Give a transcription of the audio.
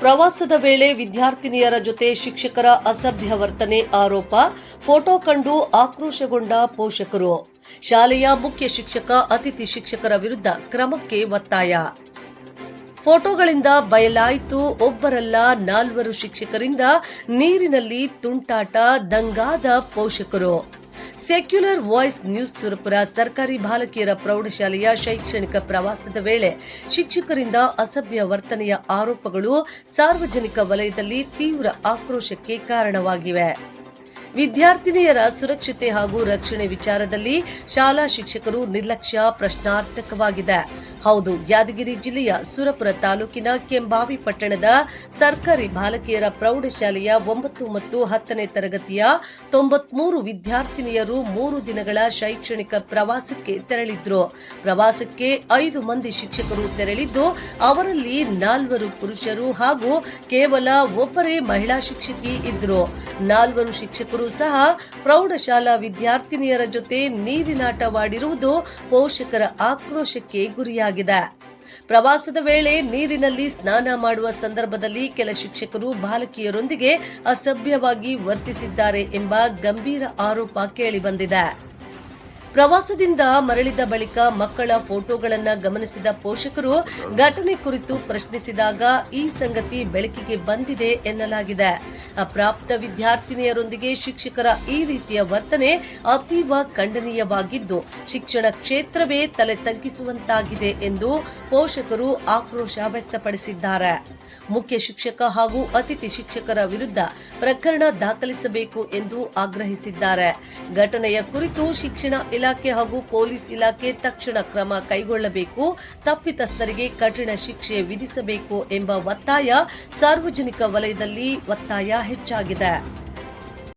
ಪ್ರವಾಸದ ವೇಳೆ ವಿದ್ಯಾರ್ಥಿನಿಯರ ಜೊತೆ ಶಿಕ್ಷಕರ ಅಸಭ್ಯ ವರ್ತನೆ ಆರೋಪ, ಫೋಟೋ ಕಂಡು ಆಕ್ರೋಶಗೊಂಡ ಪೋಷಕರು. ಶಾಲೆಯ ಮುಖ್ಯ ಶಿಕ್ಷಕ, ಅತಿಥಿ ಶಿಕ್ಷಕರ ವಿರುದ್ಧ ಕ್ರಮಕ್ಕೆ ಒತ್ತಾಯ. ಫೋಟೋಗಳಿಂದ ಬಯಲಾಯಿತು, ಒಬ್ಬರಲ್ಲ ನಾಲ್ವರು ಶಿಕ್ಷಕರಿಂದ ನೀರಿನಲ್ಲಿ ತುಂಟಾಟ, ದಂಗಾದ ಪೋಷಕರು. ಸೆಕ್ಯುಲರ್ ವಾಯ್ಸ್ ನ್ಯೂಸ್ ಸುರಪುರ ಸರ್ಕಾರಿ ಬಾಲಕಿಯರ ಪ್ರೌಢಶಾಲೆಯ ಶೈಕ್ಷಣಿಕ ಪ್ರವಾಸದ ವೇಳೆ ಶಿಕ್ಷಕರಿಂದ ಅಸಭ್ಯ ವರ್ತನೆಯ ಆರೋಪಗಳು ಸಾರ್ವಜನಿಕ ವಲಯದಲ್ಲಿ ತೀವ್ರ ಆಕ್ರೋಶಕ್ಕೆ ಕಾರಣವಾಗಿವೆ. ವಿದ್ಯಾರ್ಥಿನಿಯರ ಸುರಕ್ಷತೆ ಹಾಗೂ ರಕ್ಷಣೆ ವಿಚಾರದಲ್ಲಿ ಶಾಲಾ ಶಿಕ್ಷಕರು ನಿರ್ಲಕ್ಷ್ಯ ಪ್ರಶ್ನಾರ್ಥಕವಾಗಿದೆ. ಹೌದು, ಯಾದಗಿರಿ ಜಿಲ್ಲೆಯ ಸುರಪುರ ತಾಲೂಕಿನ ಕೆಂಬಾವಿ ಪಟ್ಟಣದ ಸರ್ಕಾರಿ ಬಾಲಕಿಯರ ಪ್ರೌಢಶಾಲೆಯ ಒಂಬತ್ತು ಮತ್ತು ಹತ್ತನೇ ತರಗತಿಯ ತೊಂಬತ್ಮೂರು ವಿದ್ಯಾರ್ಥಿನಿಯರು ಮೂರು ದಿನಗಳ ಶೈಕ್ಷಣಿಕ ಪ್ರವಾಸಕ್ಕೆ ತೆರಳಿದ್ರು. ಪ್ರವಾಸಕ್ಕೆ ಐದು ಮಂದಿ ಶಿಕ್ಷಕರು ತೆರಳಿದ್ದು, ಅವರಲ್ಲಿ ನಾಲ್ವರು ಪುರುಷರು ಹಾಗೂ ಕೇವಲ ಒಬ್ಬರೇ ಮಹಿಳಾ ಶಿಕ್ಷಕಿ ಇದ್ರು. ನಾಲ್ವರು ಶಿಕ್ಷಕರು ಸಹ ಪ್ರೌಢಶಾಲಾ ವಿದ್ಯಾರ್ಥಿನಿಯರ ಜೊತೆ ನೀರಿನಾಟವಾಡಿರುವುದು ಪೋಷಕರ ಆಕ್ರೋಶಕ್ಕೆ ಗುರಿಯಾಗಿದೆ. ಪ್ರವಾಸದ ವೇಳೆ ನೀರಿನಲ್ಲಿ ಸ್ನಾನ ಮಾಡುವ ಸಂದರ್ಭದಲ್ಲಿ ಕೆಲ ಶಿಕ್ಷಕರು ಬಾಲಕಿಯರೊಂದಿಗೆ ಅಸಭ್ಯವಾಗಿ ವರ್ತಿಸಿದ್ದಾರೆ ಎಂಬ ಗಂಭೀರ ಆರೋಪ ಕೇಳಿಬಂದಿದೆ. ಪ್ರವಾಸದಿಂದ ಮರಳಿದ ಬಳಿಕ ಮಕ್ಕಳ ಫೋಟೋಗಳನ್ನು ಗಮನಿಸಿದ ಪೋಷಕರು ಘಟನೆ ಕುರಿತು ಪ್ರಶ್ನಿಸಿದಾಗ ಈ ಸಂಗತಿ ಬೆಳಕಿಗೆ ಬಂದಿದೆ ಎನ್ನಲಾಗಿದೆ. ಅಪ್ರಾಪ್ತ ವಿದ್ಯಾರ್ಥಿನಿಯರೊಂದಿಗೆ ಶಿಕ್ಷಕರ ಈ ರೀತಿಯ ವರ್ತನೆ ಅತೀವ ಖಂಡನೀಯವಾಗಿದ್ದು, ಶಿಕ್ಷಣ ಕ್ಷೇತ್ರವೇ ತಲೆ ತಗ್ಗಿಸುವಂತಾಗಿದೆ ಎಂದು ಪೋಷಕರು ಆಕ್ರೋಶ ವ್ಯಕ್ತಪಡಿಸಿದ್ದಾರೆ. ಮುಖ್ಯ ಶಿಕ್ಷಕ ಹಾಗೂ ಅತಿಥಿ ಶಿಕ್ಷಕರ ವಿರುದ್ಧ ಪ್ರಕರಣ ದಾಖಲಿಸಬೇಕು ಎಂದು ಆಗ್ರಹಿಸಿದ್ದಾರೆ. ಘಟನೆಯ ಕುರಿತು ಶಿಕ್ಷಣ ಇಲಾಖೆ ಹಾಗೂ ಪೊಲೀಸ್ ಇಲಾಖೆ ತಕ್ಷಣ ಕ್ರಮ ಕೈಗೊಳ್ಳಬೇಕು. ತಪ್ಪಿತಸ್ಥರಿಗೆ ಕಠಿಣ ಶಿಕ್ಷೆ ವಿಧಿಸಬೇಕು ಎಂಬ ಒತ್ತಾಯ ಸಾರ್ವಜನಿಕ ವಲಯದಲ್ಲಿ ಒತ್ತಾಯ ಹೆಚ್ಚಾಗಿದೆ.